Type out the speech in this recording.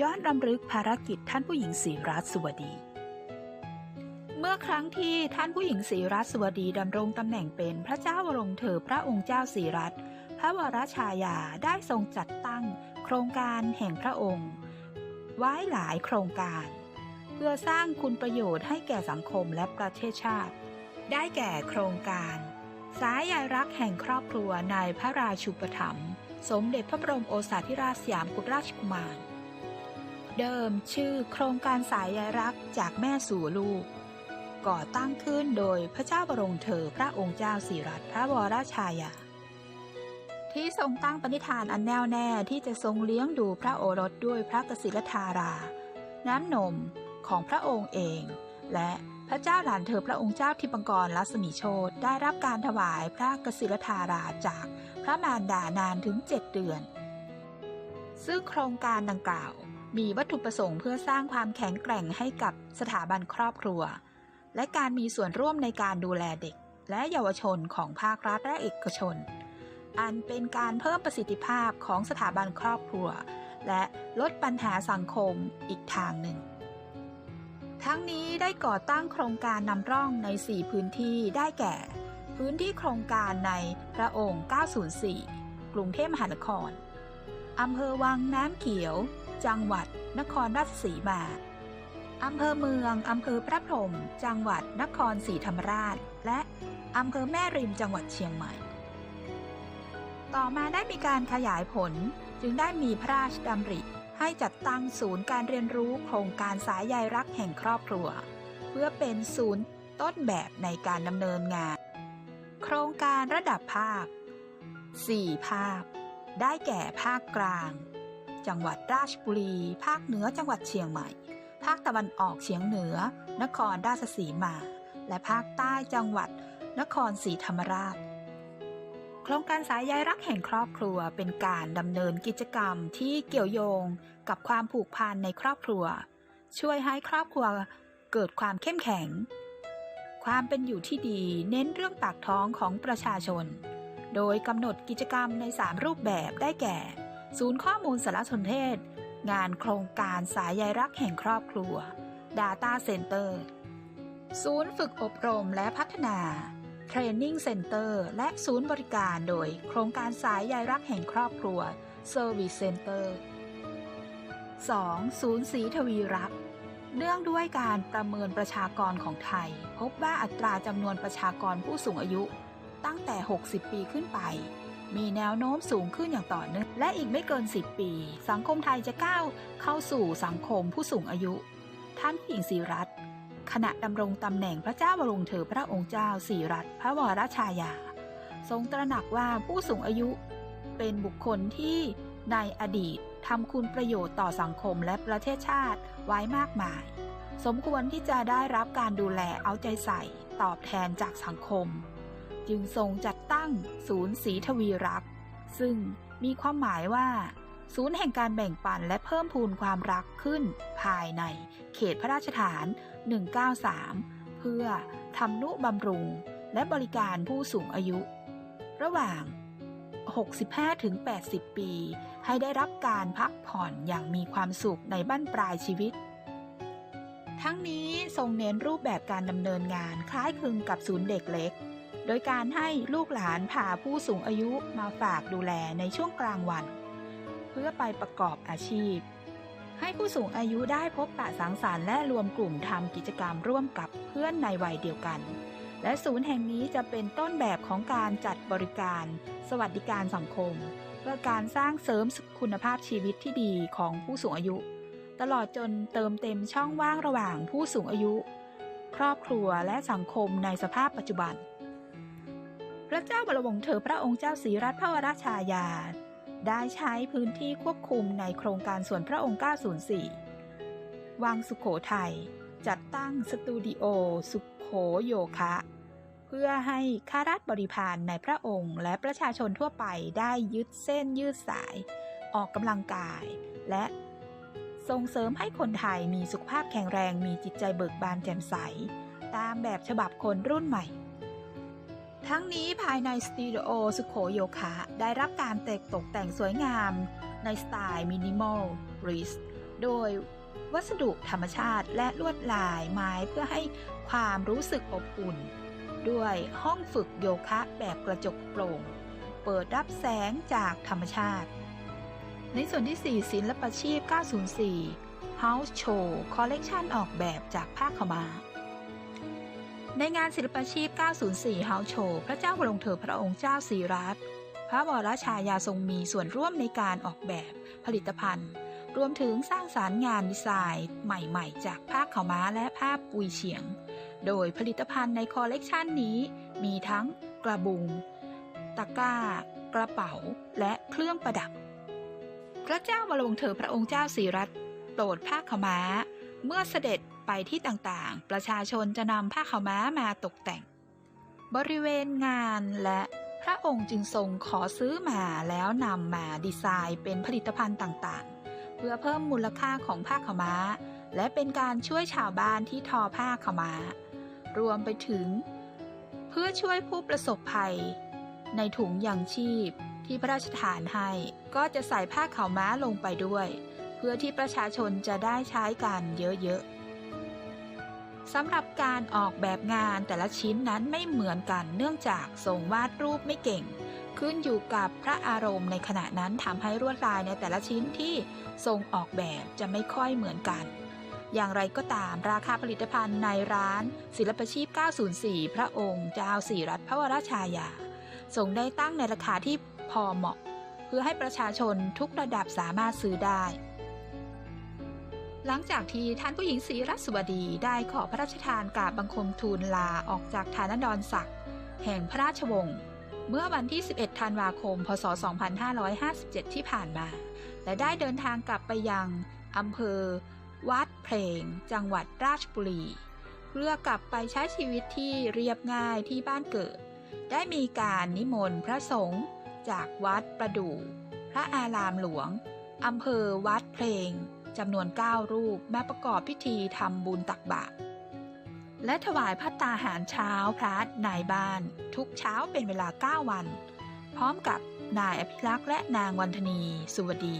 ย้อนรำลึกภารกิจท่านผู้หญิงศรีรัตน์สวดี เมื่อครั้งที่ท่านผู้หญิงศรีรัตน์สวดีดำรงตำแหน่งเป็นพระเจ้าวรงศ์เธอพระองค์เจ้าศรีรัตน์พระวรชายาได้ทรงจัดตั้ง โครงการแห่งพระองค์ ไว้หลายโครงการ เพื่อสร้างคุณประโยชน์ให้แก่สังคมและประเทศชาติ ได้แก่โครงการ สายใยรักแห่งครอบครัวในพระราชูปถัมภ์สมเด็จพระบรมโอษาธิราชสยามกุฎราชกุมาร เดิมชื่อโครงการสายใยรักจากแม่สู่ลูก ก่อตั้งขึ้นโดยพระเจ้าบรมเธอพระองค์เจ้าสิรัตพระวรชายา ที่ทรงตั้งปณิธานอันแน่วแน่ที่จะทรงเลี้ยงดูพระโอรสด้วยพระกสิรธารา น้ำนมของพระองค์เอง และพระเจ้าหลานเธอพระองค์เจ้าทิปังกรลัศมีโชตได้รับการถวายพระกสิรธาราจากพระมารดานานถึง7เดือน ซึ่งโครงการดังกล่าว มีวัตถุประสงค์เพื่อสร้างความแข็งแกร่งให้กับสถาบันครอบครัว และการมีส่วนร่วมในการดูแลเด็ก และเยาวชนของภาครัฐและเอกชน อันเป็นการเพิ่มประสิทธิภาพของสถาบันครอบครัว และลดปัญหาสังคมอีกทางหนึ่ง ทั้งนี้ได้ก่อตั้งโครงการนำร่องใน 4 พื้นที่ได้แก่ พื้นที่โครงการในพระองค์ 904 กรุงเทพมหานครอำเภอวังน้ำเขียว จังหวัด นครราชสีมา อำเภอเมือง อำเภอพระพรหม จังหวัด นครศรีธรรมราช และอำเภอแม่ริม จังหวัดเชียงใหม่ ต่อมาได้มีการขยายผล จึงได้มีพระราชดำริให้จัดตั้งศูนย์การเรียนรู้โครงการสายใยรักแห่งครอบครัว เพื่อเป็นศูนย์ต้นแบบในการดำเนินงาน โครงการระดับภาค 4 ภาค ได้แก่ภาคกลาง จังหวัดราชบุรี ภาคเหนือจังหวัดเชียงใหม่ ภาคตะวันออกเฉียงเหนือ นครราชสีมา และภาคใต้จังหวัด นครศรีธรรมราช โครงการสายใยรักแห่งครอบครัวเป็นการดำเนินกิจกรรมที่เกี่ยวโยงกับความผูกพันในครอบครัว ช่วยให้ครอบครัวเกิดความเข้มแข็ง ความเป็นอยู่ที่ดีเน้นเรื่องปากท้องของประชาชน โดยกำหนดกิจกรรมใน 3 รูปแบบได้แก่ ศูนย์ข้อมูลสารสนเทศ งานโครงการสายใยรักแห่งครอบครัว Data Center ศูนย์ฝึกอบรมและพัฒนา Training Center และศูนย์บริการโดยโครงการสายใยรักแห่งครอบครัว Service Center 2. ศูนย์สีทวีรักเนื่องด้วยการประเมินประชากรของไทย พบว่าอัตราจำนวนประชากรผู้สูงอายุ ตั้งแต่ 60 ปีขึ้นไป มีแนวโน้มสูงขึ้นอย่างต่อเนื่องและอีกไม่เกิน 10 ปี สังคมไทยจะก้าวเข้าสู่สังคมผู้สูงอายุ ท่านผู้หญิงศรีรัตน์ขณะดำรงตำแหน่งพระเจ้าบรมเธอพระองค์เจ้าศรีรัตน์พระวรชายา ทรงตระหนักว่าผู้สูงอายุเป็นบุคคลที่ในอดีตทำคุณประโยชน์ต่อสังคมและประเทศชาติไว้มากมาย สมควรที่จะได้รับการดูแลเอาใจใส่ตอบแทนจากสังคม จึงทรงจัดตั้งศูนย์ศรีทวีรักซึ่งมีความหมายว่า ศูนย์แห่งการแบ่งปันและเพิ่มพูนความรักขึ้น ภายในเขตพระราชฐาน 193 เพื่อทำนุบำรุง และบริการผู้สูงอายุ ระหว่าง 65-80 ปี ให้ได้รับการพักผ่อนอย่างมีความสุขในบั้นปลายชีวิต ทั้งนี้ทรงเน้นรูปแบบการดำเนินงานคล้ายคลึงกับศูนย์เด็กเล็ก โดยการให้ลูกหลานพาผู้สูงอายุมาฝากดูแลในช่วงกลางวัน เพื่อไปประกอบอาชีพ ให้ผู้สูงอายุได้พบปะสังสรรค์และรวมกลุ่มทำกิจกรรมร่วมกับเพื่อนในวัยเดียวกัน และศูนย์แห่งนี้จะเป็นต้นแบบของการจัดบริการ สวัสดิการสังคม เพื่อการสร้างเสริมคุณภาพชีวิตที่ดีของผู้สูงอายุ ตลอดจนเติมเต็มช่องว่างระหว่างผู้สูงอายุ ครอบครัวและสังคมในสภาพปัจจุบัน ระเจ้าบรวงเธอพระองค์เจ้าศรีรัตนพระวรชายา ได้ใช้พื้นที่ควบคุมในโครงการส่วนพระองค์ 904 วังสุขโขทัยจัดตั้งสตูดิโอสุขโขโยคะ เพื่อให้ข้าราชบริพารในพระองค์ และประชาชนทั่วไปได้ยืดเส้นยืดสาย ออกกำลังกาย และส่งเสริมให้คนไทยมีสุขภาพแข็งแรงมีจิตใจเบิกบานแจ่มใส ตามแบบฉบับคนรุ่นใหม่ ทั้งนี้ภายในสตูดิโอสุโขโยคะได้รับการแต่งตกแต่งสวยงาม ในสไตล์มินิมอลริสโดยวัสดุธรรมชาติและลวดลายไม้เพื่อให้ความรู้สึกอบอุ่น ด้วยห้องฝึกโยคะแบบกระจกโปร่ง เปิดรับแสงจากธรรมชาติ ในส่วนที่ 4 ศิลปาชีพ 904 House Show คอลเลกชันออกแบบจากผ้าขาวม้า ในงานศิลปชีพ 904 House Show พระเจ้าวรวงเธอพระองค์เจ้าสีรัตพระวรชายาทรงมีส่วนร่วมในการออกแบบผลิตภัณฑ์ รวมถึงสร้างสารรค์งานดีไซน์ใหม่ๆ จากผ้าขาวม้าและผ้าปุยเฉียง โดยผลิตภัณฑ์ในคอลเลกชันนี้มีทั้งกระบุง ตะกร้า กระเป๋า และเครื่องประดับ พระเจ้าวรวงเธอพระองค์เจ้าสีรัตโปรดผ้าขาวม้า เมื่อเสด็จ ไปที่ต่างๆ ประชาชนจะนำผ้าขาวม้ามาตกแต่ง บริเวณงานและพระองค์จึงทรงขอซื้อมาแล้วนำมาดีไซน์เป็นผลิตภัณฑ์ต่างๆ เพื่อเพิ่มมูลค่าของผ้าขาวม้า และเป็นการช่วยชาวบ้านที่ทอผ้าขาวม้า รวมไปถึง เพื่อช่วยผู้ประสบภัย ในถุงยางชีพที่พระราชทานให้ก็จะใส่ผ้าขาวม้าลงไปด้วย เพื่อที่ประชาชนจะได้ใช้กันเยอะๆ สำหรับการออกแบบงานแต่ละชิ้นนั้นไม่เหมือนกันเนื่องจากทรงวาดรูปไม่เก่ง ขึ้นอยู่กับพระอารมณ์ในขณะนั้นทำให้ลวดลายในแต่ละชิ้นที่ทรงออกแบบจะไม่ค่อยเหมือนกัน อย่างไรก็ตามราคาผลิตภัณฑ์ในร้าน ศิลปชีพ 904 พระองค์เจ้าสีรัตนพระวรชายาทรงได้ตั้งในราคาที่พอเหมาะ เพื่อให้ประชาชนทุกระดับสามารถซื้อได้ หลังจากที่ท่านผู้หญิงศรีรัศวดีได้ขอพระราชทานกราบบังคมทูลลาออกจากฐานดรศักดิ์แห่งพระราชวงศ์เมื่อวันที่ 11 ธันวาคม พศ 2557 ที่ผ่านมา และได้เดินทางกลับไปยังอำเภอ วัดเพลง จังหวัดราชบุรี เพื่อกลับไปใช้ชีวิตที่เรียบง่ายที่บ้านเกิด ได้มีการนิมนต์พระสงฆ์จากวัดประดู่ พระอารามหลวงอำเภอวัดเพลง จำนวน 9 รูปมาประกอบพิธีทำบุญตักบาตรและถวายพัตตาหารเช้าพระนายบ้าน ทุกเช้าเป็นเวลา 9 วัน พร้อมกับนายอภิรักษ์และนางวันธนี สุวดี